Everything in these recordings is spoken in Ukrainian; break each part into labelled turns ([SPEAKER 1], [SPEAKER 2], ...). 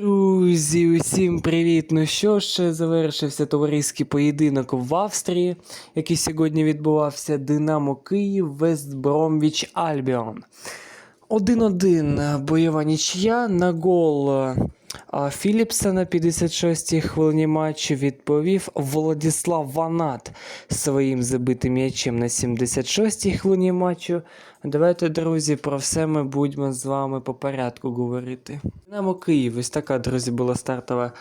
[SPEAKER 1] Друзі, усім привіт! Ну що ж, завершився товариський поєдинок в Австрії, який сьогодні відбувався Динамо Київ, Вест Бромвіч Альбіон. 1-1 бойова нічия на гол а, Філіпса на 56-й хвилині матчу відповів Владислав Ванат своїм забитим м'ячем на 76-й хвилині матчу. Давайте, друзі, про все ми будемо з вами по порядку говорити. Динамо Київ, ось така, друзі, була стартова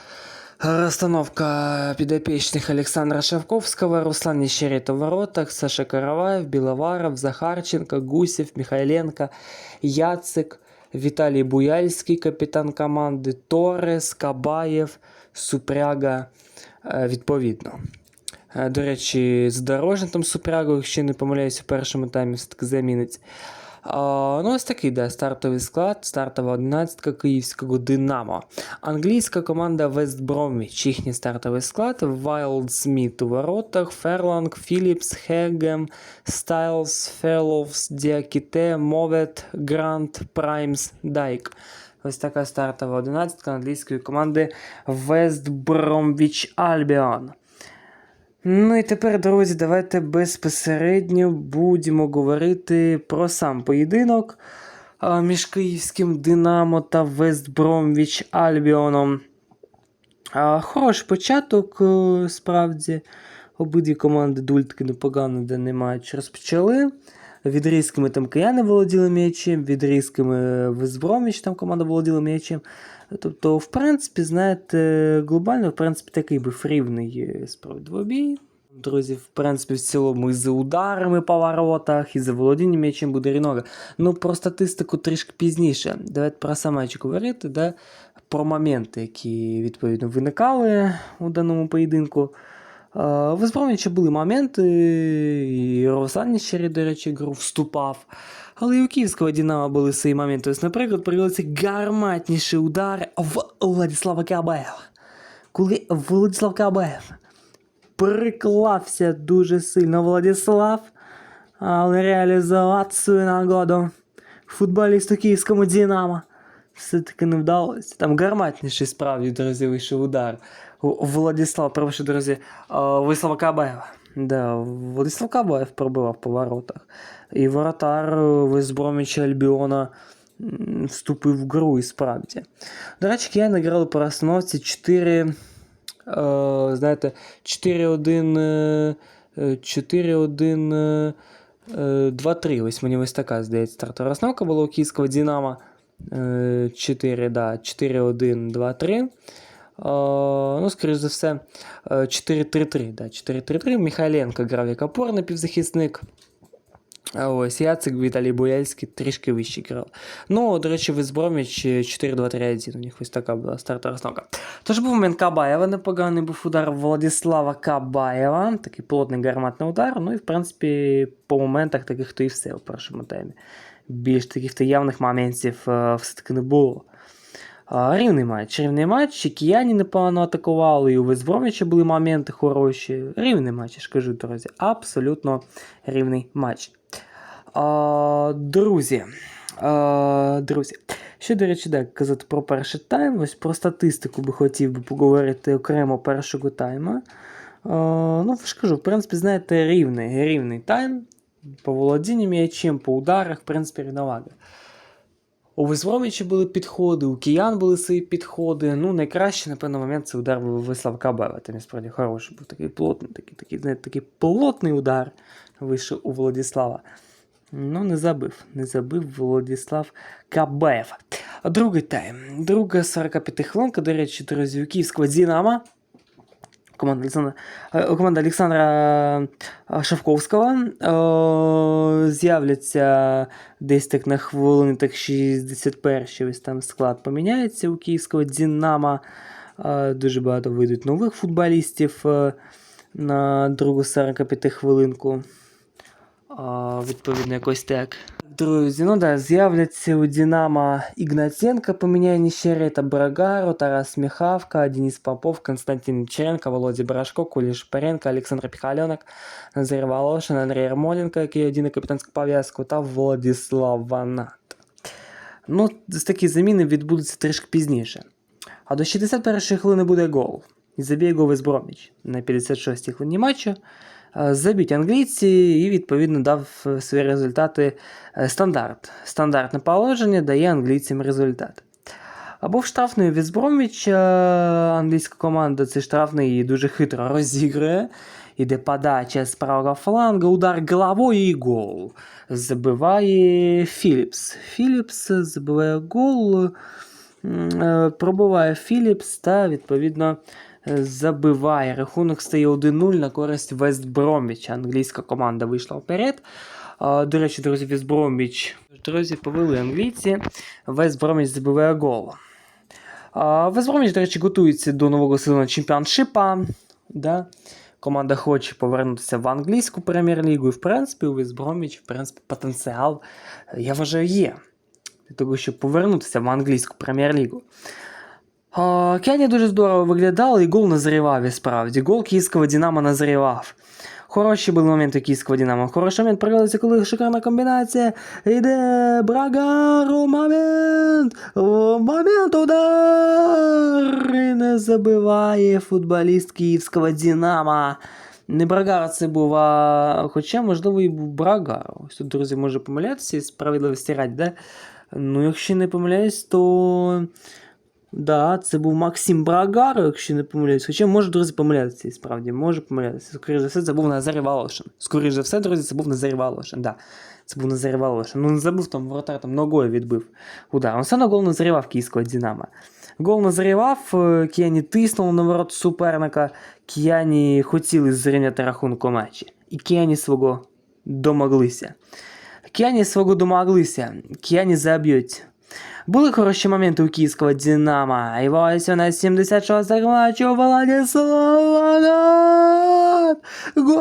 [SPEAKER 1] Расстановка підопічних Олександра Шевковського, Руслан Нещерет у воротах, Саша Караваєв, Біловаров, Захарченко, Гусєв, Михайленко, Яцик, Віталій Буяльський, капітан команди, Торес, Кабаєв, Супряга, е, відповідно. Е, До речі, з там Супрягою, якщо не помиляюсь, у першому таймі все-таки замінить. Ну, ось такий да, стартовий склад, стартова одинадцятка київського Динамо. Англійська команда Вест Бромвіч, їхній стартовий склад. Вайлд Сміт у воротах, Ферланг, Філіпс, Хегем, Стайлз, Феловс, Діакіте, Мовет, Грант, Праймс, Дайк. Ось така стартова одинадцятка англійської команди Вест Бромвіч Альбіон. Ну і тепер, друзі, давайте безпосередньо будемо говорити про сам поєдинок між київським Динамо та Вестбромвіч Альбіоном. Хороший початок, е, справді. Обидві команди дультки непогано де не матч розпочали. Відрізками там кияни володіли м'ячем, відрізками Вестбромвіч там команда володіла м'ячем. Тобто, в принципі, знаєте, глобально, в принципі, такий був рівний е, справедливий. Друзі, в принципі, в цілому і за ударами по воротах, і за володінням м'ячем буде рівного. Ну, про статистику трішки пізніше. Давайте про сам матч говорити, да? про моменти, які відповідно виникали у даному поєдинку. Е, В Збромічі були моменти, і Руслан Нещері, до речі, гру вступав. Але і у київського Динамо були свої моменти. Ось, наприклад, привелися гарматніший удар в Владислава Кабаєва. Коли Владислав Кабаєв приклався дуже сильно Владислав, але реалізувати свою нагоду футболісту київському Динамо все-таки не вдалося. Там гарматніший справді, друзі, вийшов удар. Владислав, прошу, друзі, а, Владислава Кабаєва. Да, Владислав Кабаєв пробивав по воротах. І воротар Весброміча Альбіона вступив в гру і справді. До речі, кияни грали по розстановці 4. Е, знаєте, 4-1. е, е, 4-1. е, е, 2-3. Ось мені ось така, здається, стартова розстановка була у київського Динамо. Е, 4, да, 4-1, 2-3. Е, ну, скоріш за все, е, 4-3-3. Да, 4-3-3. Михайленко грав як опорний півзахисник. Ось Яцик, Віталій Бояльський трішки вище грав. Ну, до речі, Візброміч 4-2-3-1. У них ось така була стартова розстановка. Тож був момент Кабаєва, непоганий був удар Владислава Кабаєва. Такий плотний гарматний удар. Ну і в принципі, по моментах таких то і все у першому таймі. Більш таких то явних моментів е, все-таки не було. Рівний матч. Рівний матч. І кияні непогано атакували, і у Везброміча були моменти хороші. Рівний матч, я ж кажу, друзі. Абсолютно рівний матч. А, друзі. А, друзі. Що, до речі, так, казати про перший тайм, ось про статистику би хотів би поговорити окремо першого тайма. А, ну, ж кажу, в принципі, знаєте, рівний, рівний тайм. По володінню м'ячем, по ударах, в принципі, рівновага. У Весброміча були підходи, у киян були свої підходи. Ну, найкраще, напевно, момент це удар Вислав Кабева. Це насправді хороший був такий плотний, такий, такий, знаєте, такий плотний удар вийшов у Владислава. Ну, не забив. Не забив Владислав Кабаєв. Другий тайм. Друга 45 хвилинка, до речі, друзі, київського Динамо. Команда Олександра, е, команда Олександра е, Шавковського е, з'являться десь так на хвилини, так 61 ось там склад поміняється у київського Динамо. Е, Дуже багато вийдуть нових футболістів е, на другу 45 хвилинку. Відповідно, якось так. Друзі, ну да, з'являться у Динамо Ігнатенко, поміняє Нещерета, Брагару, Тарас Михавка, Денис Попов, Константин Черенко, Володя Брашко, Кулі Шпаренко, Олександр Піхальонок, Назар Волошин, Андрій Ярмоленко, який одіне капітанську пов'язку, та Владислав Ванат. Ну, такі заміни відбудуться трішки пізніше. А до 61-ї хвилини буде гол. І заб'є гол Вест Бромвіч на 56-й хвилині матчу. Е, Заб'ють англійці і відповідно дав е, свої результати е, стандарт. Стандартне положення дає англійцям результат. Або в штрафний від Бромвіча англійська команда цей штрафний її дуже хитро розігрує. Іде подача з правого фланга, удар головою і гол. Забиває Філіпс. Філіпс забиває гол, е, пробиває Філіпс та відповідно е, забиває. Рахунок стає 1-0 на користь Вестбромвіча. Англійська команда вийшла вперед. До речі, друзі, Вестбромвіч. Друзі, повели англійці. Вестбромвіч забиває гол. А, до речі, готується до нового сезону чемпіоншипа. Да? Команда хоче повернутися в англійську прем'єр-лігу. І, в принципі, у Вестбромвіч, в принципі, потенціал, е, я вважаю, є. Для того, щоб повернутися в англійську прем'єр-лігу. Кені дуже здорово виглядав, і гол назрівав і справді. Гол київського Динамо назрівав. Хороші були моменти київського Динамо. Хороший момент проявився, коли шикарна комбінація. Йде Брагару, момент! Момент удар! І не забиває футболіст київського Динамо. Не Брагар це був, а хоча, можливо, і був Брагар. Ось тут, друзі, може помилятися і справедливості раді, да? Ну, якщо не помиляюсь, то. Да, це був Максим Брагар, якщо не помиляюсь. Хоча може, друзі, помилятися, і справді, може помилятися. Скоріше за все, це був Назарій Волошин. Скоріше за все, друзі, це був Назарій Волошин. Да. Це був Назарій Волошин. Ну, не забув там воротар там ногою відбив удар. Он все одно гол назрівав київського Динамо. Гол назрівав, е, Кіані тиснув на ворот суперника, Кіані хотіли зрівняти рахунку матчі. І Кіані свого домоглися. Кіані свого домоглися. Кіані заб'ють. Були хороші моменти у київського Динамо. І ось на 76 матчу Владислав Гол!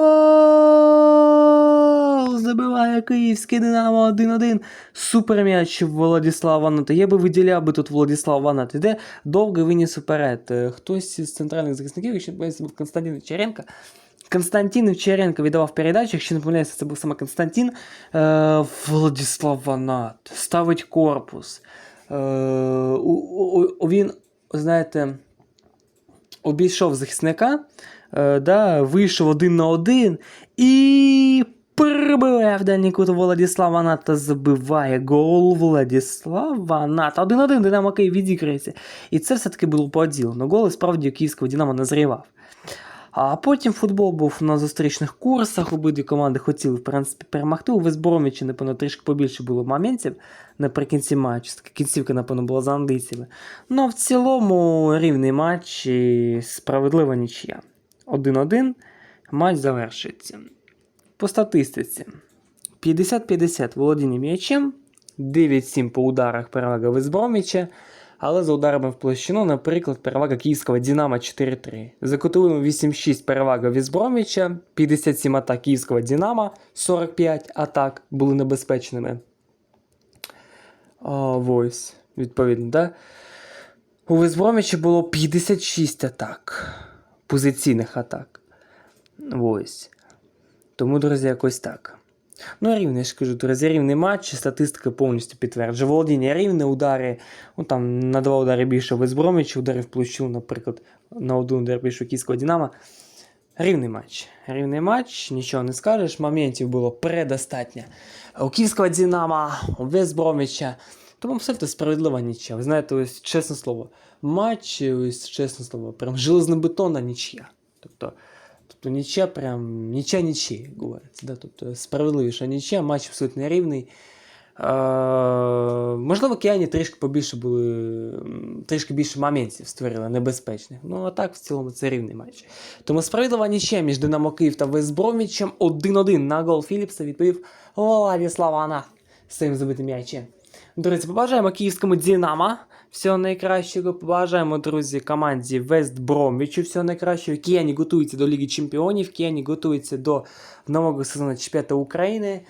[SPEAKER 1] Забиває київський Динамо 1-1. Супер м'яч Владислава Ваната. Я би виділяв би тут Владислав Ванат. Іде довго виніс уперед. Хтось із центральних захисників, якщо Константин Черенко. Константин Черенко віддавав передачу, якщо не помиляюся, це був саме Константин. Е, Владислав Ванат ставить корпус. Е, у, у, він, знаєте, обійшов захисника, е, да, вийшов один на один і прибиває в дальній кут Владислава Ната, забиває гол Владислава Ната. 1-1 Динамо Київ відіграється. І це все-таки було по ділу. Но гол і справді київського Динамо назрівав. А потім футбол був на зустрічних курсах. Обидві команди хотіли, в принципі, перемогти. У Весбромічі, напевно, трішки побільше було моментів наприкінці матчу. Кінцівка, напевно, була за англійцями. Ну, в цілому рівний матч і справедлива нічия. 1-1. Матч завершується. По статистиці: 50-50 володіння м'ячем, 9-7 по ударах перевага Весброміча. Але за ударами в площину, наприклад, перевага київського Динамо 4-3. За кутовими 8-6 перевага Візброміча, 57 атак київського Динамо, 45 атак були небезпечними. А, ось, відповідно, да? У Візброміча було 56 атак, позиційних атак. Ось. Тому, друзі, якось так. Ну, рівний, я ж кажу, друзі, рівний матч, статистика повністю підтверджує. Володіння рівне, удари, ну там на два удари більше Везброміч, удари в площу, наприклад, на один удар більше київського Динамо. Рівний матч. Рівний матч, нічого не скажеш, моментів було предостатньо. У київського Динамо, у Везброміча. Тому абсолютно справедлива нічия. Ви знаєте, ось чесне слово, матч, ось чесне слово, прям железнобетонна нічия. Тобто, тобто нічия прям нічия нічия, як говориться. Да? Тобто справедливіша нічия, матч абсолютно рівний. Е, можливо, кияні трішки побільше були, трішки більше моментів створили небезпечних. Ну, а так, в цілому, це рівний матч. Тому справедлива нічия між Динамо Київ та Вестбромічем 1-1 на гол Філіпса відповів Владислав Анат з цим забитим м'ячем. Друзі, побажаємо київському Динамо. Всього найкращого. Побажаємо, друзі, команді Вест Бромвічу. Всього найкращого. Кияні готуються до Ліги Чемпіонів. Кияні готуються до нового сезону чемпіонату України.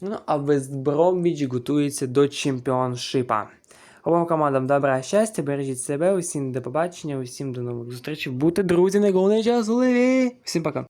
[SPEAKER 1] Ну, а Вест Бромвіч готується до чемпіоншипа. Обом командам добра щастя, бережіть себе, усім до побачення, усім до нових зустрічей. Будьте друзі, не головне щасливі. Всім пока.